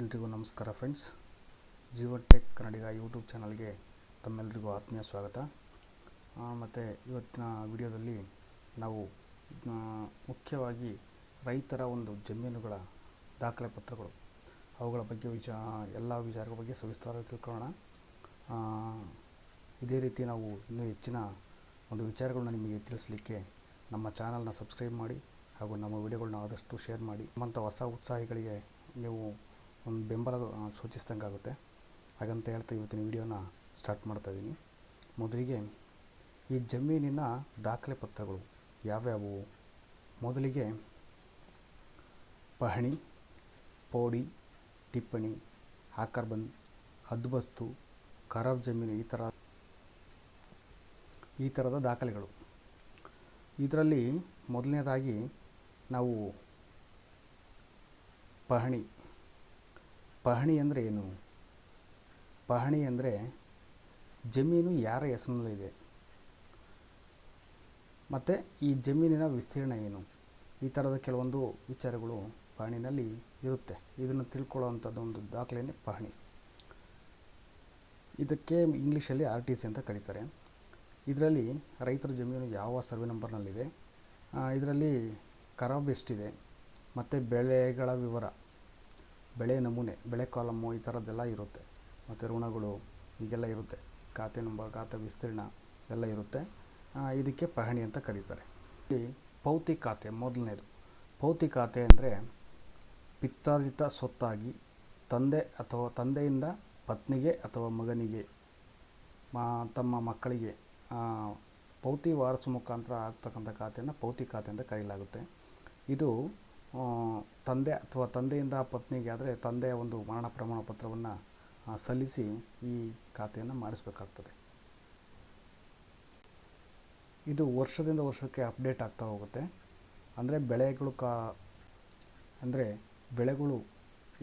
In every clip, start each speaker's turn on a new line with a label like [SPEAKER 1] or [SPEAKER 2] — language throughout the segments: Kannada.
[SPEAKER 1] ಎಲ್ರಿಗೂ ನಮಸ್ಕಾರ friends. Jio tech Kannadiga YouTube ಚಾನಲ್ಗೆ ತಮ್ಮೆಲ್ಲರಿಗೂ ಆತ್ಮೀಯ ಸ್ವಾಗತ. ಮತ್ತು ಇವತ್ತಿನ ವಿಡಿಯೋದಲ್ಲಿ ನಾವು ಮುಖ್ಯವಾಗಿ ರೈತರ ಒಂದು ಜಮೀನುಗಳ ದಾಖಲೆ ಪತ್ರಗಳು, ಅವುಗಳ ಬಗ್ಗೆ ವಿಚ, ಎಲ್ಲ ವಿಚಾರಗಳ ಬಗ್ಗೆ ಸವಿಸ್ತಾರವಾಗಿ ತಿಳ್ಕೊಳ್ಳೋಣ. ಇದೇ ರೀತಿ ನಾವು ಇನ್ನೂ ಹೆಚ್ಚಿನ ಒಂದು ವಿಚಾರಗಳನ್ನ ನಿಮಗೆ ತಿಳಿಸಲಿಕ್ಕೆ ನಮ್ಮ ಚಾನಲ್ನ ಸಬ್ಸ್ಕ್ರೈಬ್ ಮಾಡಿ ಹಾಗೂ ನಮ್ಮ ವಿಡಿಯೋಗಳನ್ನ ಆದಷ್ಟು ಶೇರ್ ಮಾಡಿ. ನಮ್ಮಂಥ ಹೊಸ ಉತ್ಸಾಹಿಗಳಿಗೆ ನೀವು ಒಂದು ಬೆಂಬಲ ಸೂಚಿಸ್ದಂಗೆ ಆಗುತ್ತೆ. ಹಾಗಂತ ಹೇಳ್ತಾ ಇವತ್ತಿನ ವಿಡಿಯೋನ ಸ್ಟಾರ್ಟ್ ಮಾಡ್ತಾ ಇದ್ದೀನಿ. ಮೊದಲಿಗೆ ಈ ಜಮೀನಿನ ದಾಖಲೆ ಪತ್ರಗಳು ಯಾವ್ಯಾವು? ಮೊದಲಿಗೆ ಪಹಣಿ, ಪೋಡಿ, ಟಿಪ್ಪಣಿ ಆಕರ್ಬನ್ ಹದ್ದುಬಸ್ತು ಖರಾಬ್ ಜಮೀನು ಈ ಥರ, ಈ ಥರದ ದಾಖಲೆಗಳು. ಇದರಲ್ಲಿ ಮೊದಲನೇದಾಗಿ ನಾವು ಪಹಣಿ ಪಹಣಿ ಅಂದರೆ ಏನು? ಪಹಣಿ ಅಂದರೆ ಜಮೀನು ಯಾರ ಹೆಸರಿನಲ್ಲಿದೆ ಮತ್ತು ಈ ಜಮೀನಿನ ವಿಸ್ತೀರ್ಣ ಏನು? ಈ ಥರದ ಕೆಲವೊಂದು ವಿಚಾರಗಳು ಪಹಣಿನಲ್ಲಿ ಇರುತ್ತೆ. ಇದನ್ನು ತಿಳ್ಕೊಳ್ಳೋವಂಥದ್ದು ಒಂದು ದಾಖಲೆಯೇ ಪಹಣಿ. ಇದಕ್ಕೆ ಇಂಗ್ಲೀಷಲ್ಲಿ ಆರ್ ಟಿ ಸಿ ಅಂತ ಕರೀತಾರೆ. ಇದರಲ್ಲಿ ರೈತರ ಜಮೀನು ಯಾವ ಸರ್ವೆ ನಂಬರ್ನಲ್ಲಿದೆ? ಇದರಲ್ಲಿ ಖರಾಬ್ ಎಷ್ಟಿದೆ? ಮತ್ತು ಬೆಳೆಗಳ ವಿವರ. ಬೆಳೆ ನಮೂನೆ, ಬೆಳೆ ಕಾಲಮ್ಮು ಈ ಥರದ್ದೆಲ್ಲ ಇರುತ್ತೆ. ಮತ್ತು ಋಣಗಳು ಹೀಗೆಲ್ಲ ಇರುತ್ತೆ. ಖಾತೆ ನಂಬರ್, ಖಾತೆ ವಿಸ್ತೀರ್ಣ ಎಲ್ಲ ಇರುತ್ತೆ. ಇದಕ್ಕೆ ಪಹಣಿ ಅಂತ ಕರೀತಾರೆ. ಇಲ್ಲಿ ಪೌತಿ ಖಾತೆ ಮೊದಲನೇದು. ಪೌತಿ ಖಾತೆ ಅಂದರೆ ಪಿತ್ತಾರ್ಜಿತ ಸ್ವತ್ತಾಗಿ ತಂದೆ ಅಥವಾ ತಂದೆಯಿಂದ ಪತ್ನಿಗೆ ಅಥವಾ ಮಗನಿಗೆ ತಮ್ಮ ಮಕ್ಕಳಿಗೆ ಪೌತಿ ವಾರಸು ಮುಖಾಂತರ ಆಗ್ತಕ್ಕಂಥ ಖಾತೆಯನ್ನು ಪೌತಿ ಖಾತೆ ಅಂತ ಕರೆಯಲಾಗುತ್ತೆ. ಇದು ತಂದೆ ಅಥವಾ ತಂದೆಯಿಂದ ಪತ್ನಿಗೆ ಆದರೆ ತಂದೆಯ ಒಂದು ಮರಣ ಪ್ರಮಾಣ ಪತ್ರವನ್ನು ಸಲ್ಲಿಸಿ ಈ ಖಾತೆಯನ್ನು ಮಾಡಿಸಬೇಕಾಗ್ತದೆ. ಇದು ವರ್ಷದಿಂದ ವರ್ಷಕ್ಕೆ ಅಪ್ಡೇಟ್ ಆಗ್ತಾ ಹೋಗುತ್ತೆ. ಅಂದರೆ ಬೆಳೆಗಳು ಕಾ, ಅಂದರೆ ಬೆಳೆಗಳು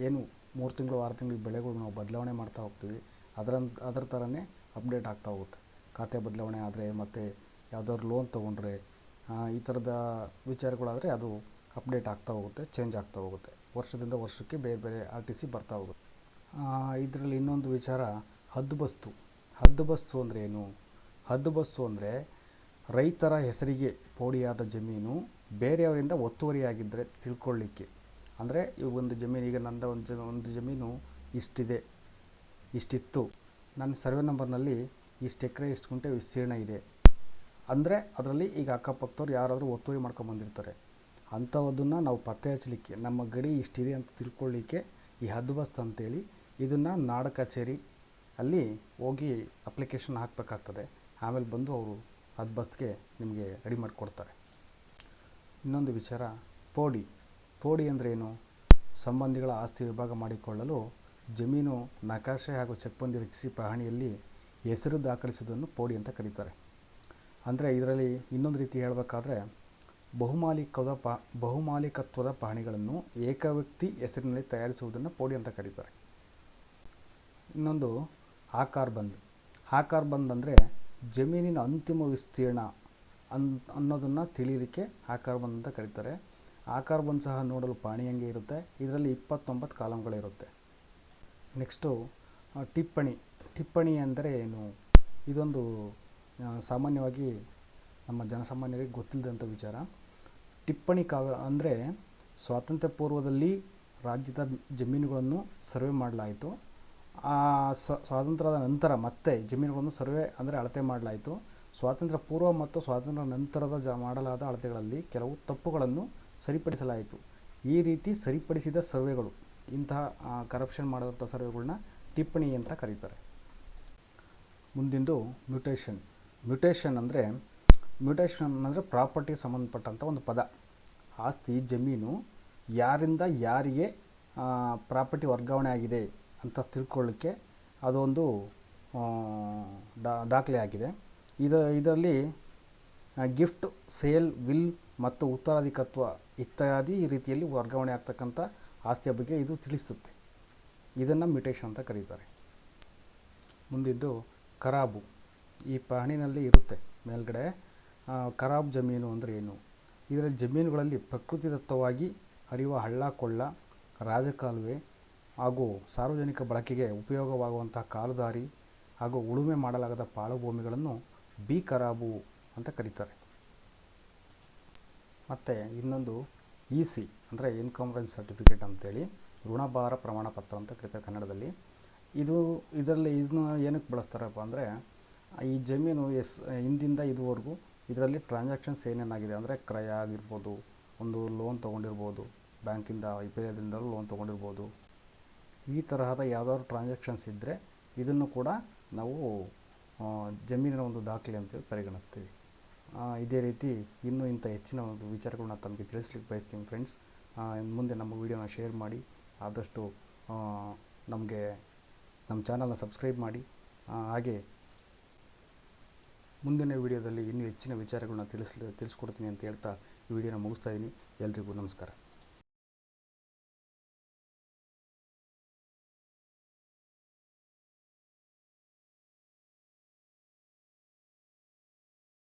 [SPEAKER 1] ಏನು ಮೂರು ತಿಂಗಳು, ಆರು ತಿಂಗಳು ಬೆಳೆಗಳು ನಾವು ಬದಲಾವಣೆ ಮಾಡ್ತಾ ಹೋಗ್ತೀವಿ, ಅದರ ಅದರ ಥರನೇ ಅಪ್ಡೇಟ್ ಆಗ್ತಾ ಹೋಗುತ್ತೆ. ಖಾತೆ ಬದಲಾವಣೆ ಆದರೆ ಮತ್ತು ಯಾವುದಾದ್ರು ಲೋನ್ ತೊಗೊಂಡ್ರೆ ಈ ಥರದ ವಿಚಾರಗಳಾದರೆ ಅದು ಅಪ್ಡೇಟ್ ಆಗ್ತಾ ಹೋಗುತ್ತೆ ಚೇಂಜ್ ಆಗ್ತಾ ಹೋಗುತ್ತೆ. ವರ್ಷದಿಂದ ವರ್ಷಕ್ಕೆ ಬೇರೆ ಬೇರೆ ಆರ್ ಟಿ ಸಿ ಬರ್ತಾ ಹೋಗುತ್ತೆ. ಇದರಲ್ಲಿ ಇನ್ನೊಂದು ವಿಚಾರ ಹದ್ದುಬಸ್ತು ಹದ್ದುಬಸ್ತು ಅಂದರೆ ಏನು? ಹದ್ದುಬಸ್ತು ಅಂದರೆ ರೈತರ ಹೆಸರಿಗೆ ಪೋಡಿಯಾದ ಜಮೀನು ಬೇರೆಯವರಿಂದ ಒತ್ತುವರಿಯಾಗಿದ್ದರೆ ತಿಳ್ಕೊಳ್ಳಿಕ್ಕೆ ಅಂದರೆ ಈ ಒಂದು ಜಮೀನು, ಈಗ ನಂದ ಒಂದು ಜ, ಒಂದು ಜಮೀನು ಇಷ್ಟಿದೆ, ಇಷ್ಟಿತ್ತು. ನನ್ನ ಸರ್ವೆ ನಂಬರ್ನಲ್ಲಿ ಇಷ್ಟು ಎಕರೆ, ಇಷ್ಟು ಗುಂಟೆ ವಿಸ್ತೀರ್ಣ ಇದೆ. ಅಂದರೆ ಅದರಲ್ಲಿ ಈಗ ಅಕ್ಕಪಕ್ಕದವ್ರು ಯಾರಾದರೂ ಒತ್ತುವರಿ ಮಾಡ್ಕೊಂಬಂದಿರ್ತಾರೆ ಅಂಥವದನ್ನು ನಾವು ಪತ್ತೆ ಹಚ್ಚಲಿಕ್ಕೆ ನಮ್ಮ ಗಡಿ ಇಷ್ಟಿದೆ ಅಂತ ತಿಳ್ಕೊಳ್ಳಿಕ್ಕೆ ಈ ಹದ್ದುಬಸ್ತ್ ಅಂತೇಳಿ ಇದನ್ನು ನಾಡ ಕಚೇರಿ ಅಲ್ಲಿ ಹೋಗಿ ಅಪ್ಲಿಕೇಶನ್ ಹಾಕಬೇಕಾಗ್ತದೆ. ಆಮೇಲೆ ಬಂದು ಅವರು ಹದ್ಬಸ್ತ್ಗೆ ನಿಮಗೆ ರೆಡಿ ಮಾಡಿಕೊಡ್ತಾರೆ. ಇನ್ನೊಂದು ವಿಚಾರ, ಪೋಡಿ. ಪೋಡಿ ಅಂದರೆ ಏನು? ಸಂಬಂಧಿಗಳ ಆಸ್ತಿ ವಿಭಾಗ ಮಾಡಿಕೊಳ್ಳಲು ಜಮೀನು ನಕಾಶೆ ಹಾಗೂ ಚೆಕ್ಬಂದಿ ರಚಿಸಿ ಪಹಣಿಯಲ್ಲಿ ಹೆಸರು ದಾಖಲಿಸುವುದನ್ನು ಪೋಡಿ ಅಂತ ಕರೀತಾರೆ. ಅಂದರೆ ಇದರಲ್ಲಿ ಇನ್ನೊಂದು ರೀತಿ ಹೇಳಬೇಕಾದ್ರೆ ಬಹುಮಾಲಿಕದ ಪ, ಬಹುಮಾಲೀಕತ್ವದ ಪಹಣಿಗಳನ್ನು ಏಕವ್ಯಕ್ತಿ ಹೆಸರಿನಲ್ಲಿ ತಯಾರಿಸುವುದನ್ನು ಪೋಡಿ ಅಂತ ಕರೀತಾರೆ. ಇನ್ನೊಂದು ಆಕಾರ್ ಬಂದ್. ಆಕಾರ್ ಬಂದ್ ಅಂದರೆ ಜಮೀನಿನ ಅಂತಿಮ ವಿಸ್ತೀರ್ಣ ಅನ್, ಅನ್ನೋದನ್ನು ತಿಳಿಯಲಿಕ್ಕೆ ಆಕಾರ ಬಂದ್ ಅಂತ ಕರೀತಾರೆ. ಆಕಾರ ಬಂದ್ ಸಹ ನೋಡಲು ಪಾಣಿಯಂಗೆ ಇರುತ್ತೆ? ಇದರಲ್ಲಿ ಇಪ್ಪತ್ತೊಂಬತ್ತು ಕಾಲಮ್ಗಳಿರುತ್ತೆ ನೆಕ್ಸ್ಟು ಟಿಪ್ಪಣಿ. ಟಿಪ್ಪಣಿ ಅಂದರೆ ಏನು? ಇದೊಂದು ಸಾಮಾನ್ಯವಾಗಿ ನಮ್ಮ ಜನಸಾಮಾನ್ಯರಿಗೆ ಗೊತ್ತಿಲ್ಲದಂಥ ವಿಚಾರ. ಟಿಪ್ಪಣಿ ಕಾವ್ಯ ಅಂದರೆ ಸ್ವಾತಂತ್ರ್ಯ ಪೂರ್ವದಲ್ಲಿ ರಾಜ್ಯದ ಜಮೀನುಗಳನ್ನು ಸರ್ವೆ ಮಾಡಲಾಯಿತು. ಆ ಸ್ವಾತಂತ್ರ್ಯದ ನಂತರ ಮತ್ತೆ ಜಮೀನುಗಳನ್ನು ಸರ್ವೆ ಅಂದರೆ ಅಳತೆ ಮಾಡಲಾಯಿತು. ಸ್ವಾತಂತ್ರ್ಯ ಪೂರ್ವ ಮತ್ತು ಸ್ವಾತಂತ್ರ್ಯ ನಂತರದ ಜ, ಮಾಡಲಾದ ಅಳತೆಗಳಲ್ಲಿ ಕೆಲವು ತಪ್ಪುಗಳನ್ನು ಸರಿಪಡಿಸಲಾಯಿತು. ಈ ರೀತಿ ಸರಿಪಡಿಸಿದ ಸರ್ವೆಗಳು, ಇಂತಹ ಕರಪ್ಷನ್ ಮಾಡಿದಂಥ ಸರ್ವೆಗಳನ್ನ ಟಿಪ್ಪಣಿ ಅಂತ ಕರೀತಾರೆ. ಮುಂದಿಂದು ಮ್ಯೂಟೇಷನ್ ಮ್ಯೂಟೇಷನ್ ಅಂದರೆ ಮ್ಯೂಟೇಷನ್ ಅಂದರೆ ಪ್ರಾಪರ್ಟಿಗೆ ಸಂಬಂಧಪಟ್ಟಂಥ ಒಂದು ಪದ. ಆಸ್ತಿ, ಜಮೀನು ಯಾರಿಂದ ಯಾರಿಗೆ ಪ್ರಾಪರ್ಟಿ ವರ್ಗಾವಣೆ ಆಗಿದೆ ಅಂತ ತಿಳ್ಕೊಳ್ಳಿಕ್ಕೆ ಅದೊಂದು ದಾಖಲೆ ಆಗಿದೆ ಇದು, ಇದರಲ್ಲಿ ಗಿಫ್ಟ್, ಸೇಲ್, ವಿಲ್ ಮತ್ತು ಉತ್ತರಾಧಿಕತ್ವ ಇತ್ಯಾದಿ ರೀತಿಯಲ್ಲಿ ವರ್ಗಾವಣೆ ಆಗ್ತಕ್ಕಂಥ ಆಸ್ತಿಯ ಬಗ್ಗೆ ಇದು ತಿಳಿಸುತ್ತೆ. ಇದನ್ನು ಮ್ಯೂಟೇಷನ್ ಅಂತ ಕರೀತಾರೆ. ಮುಂದಿದ್ದು ಖರಾಬು ಈ ಪಹಣಿನಲ್ಲಿ ಇರುತ್ತೆ ಮೇಲ್ಗಡೆ. ಕರಾಬ್ ಜಮೀನು ಅಂದರೆ ಏನು? ಇದರ ಜಮೀನುಗಳಲ್ಲಿ ಪ್ರಕೃತಿದತ್ತವಾಗಿ ಹರಿಯುವ ಹಳ್ಳ, ಕೊಳ್ಳ, ರಾಜಕಾಲುವೆ ಹಾಗೂ ಸಾರ್ವಜನಿಕ ಬಳಕೆಗೆ ಉಪಯೋಗವಾಗುವಂಥ ಕಾಲುದಾರಿ ಹಾಗೂ ಉಳುಮೆ ಮಾಡಲಾಗದ ಪಾಳು ಭೂಮಿಗಳನ್ನು ಬಿ ಖರಾಬು ಅಂತ ಕರೀತಾರೆ. ಮತ್ತು ಇನ್ನೊಂದು ಇ ಸಿ ಅಂದರೆ ಇನ್ಕಂಫರೆನ್ಸ್ ಸರ್ಟಿಫಿಕೇಟ್ ಅಂತೇಳಿ, ಋಣಭಾರ ಪ್ರಮಾಣ ಪತ್ರ ಅಂತ ಕರೀತಾರೆ ಕನ್ನಡದಲ್ಲಿ. ಇದು ಇದರಲ್ಲಿ ಇದನ್ನ ಏನಕ್ಕೆ ಬಳಸ್ತಾರಪ್ಪ ಅಂದರೆ, ಈ ಜಮೀನು ಎಸ್ ಹಿಂದಿಂದ ಇದುವರೆಗೂ ಇದರಲ್ಲಿ ಟ್ರಾನ್ಸಾಕ್ಷನ್ಸ್ ಏನೇನಾಗಿದೆ ಅಂದರೆ ಕ್ರಯ ಆಗಿರ್ಬೋದು, ಒಂದು ಲೋನ್ ತೊಗೊಂಡಿರ್ಬೋದು, ಬ್ಯಾಂಕಿಂದ ಐ ಪಿ ಐದಿಂದಲೂ ಲೋನ್ ತೊಗೊಂಡಿರ್ಬೋದು. ಈ ತರಹದ ಯಾವುದಾದ್ರು ಟ್ರಾನ್ಸಾಕ್ಷನ್ಸ್ ಇದ್ದರೆ ಇದನ್ನು ಕೂಡ ನಾವು ಜಮೀನಿನ ಒಂದು ದಾಖಲೆ ಅಂತೇಳಿ ಪರಿಗಣಿಸ್ತೀವಿ. ಇದೇ ರೀತಿ ಇನ್ನೂ ಇಂಥ ಹೆಚ್ಚಿನ ಒಂದು ವಿಚಾರಗಳನ್ನ ತಮಗೆ ತಿಳಿಸ್ಲಿಕ್ಕೆ ಬಯಸ್ತೀನಿ ಫ್ರೆಂಡ್ಸ್ ಮುಂದೆ ನಮ್ಮ ವೀಡಿಯೋನ ಶೇರ್ ಮಾಡಿ, ಆದಷ್ಟು ನಮಗೆ ನಮ್ಮ ಚಾನಲ್ನ ಸಬ್ಸ್ಕ್ರೈಬ್ ಮಾಡಿ ಹಾಗೆ ಮುಂದಿನ ವಿಡಿಯೋದಲ್ಲಿ ಇನ್ನೂ ಹೆಚ್ಚಿನ ವಿಚಾರಗಳನ್ನ ತಿಳಿಸ್ ತಿಳಿಸ್ಕೊಡ್ತೀನಿ ಅಂತ ಹೇಳ್ತಾ ಈ ವಿಡಿಯೋನ ಮುಗಿಸ್ತಾ ಇದ್ದೀನಿ ಎಲ್ರಿಗೂ ನಮಸ್ಕಾರ.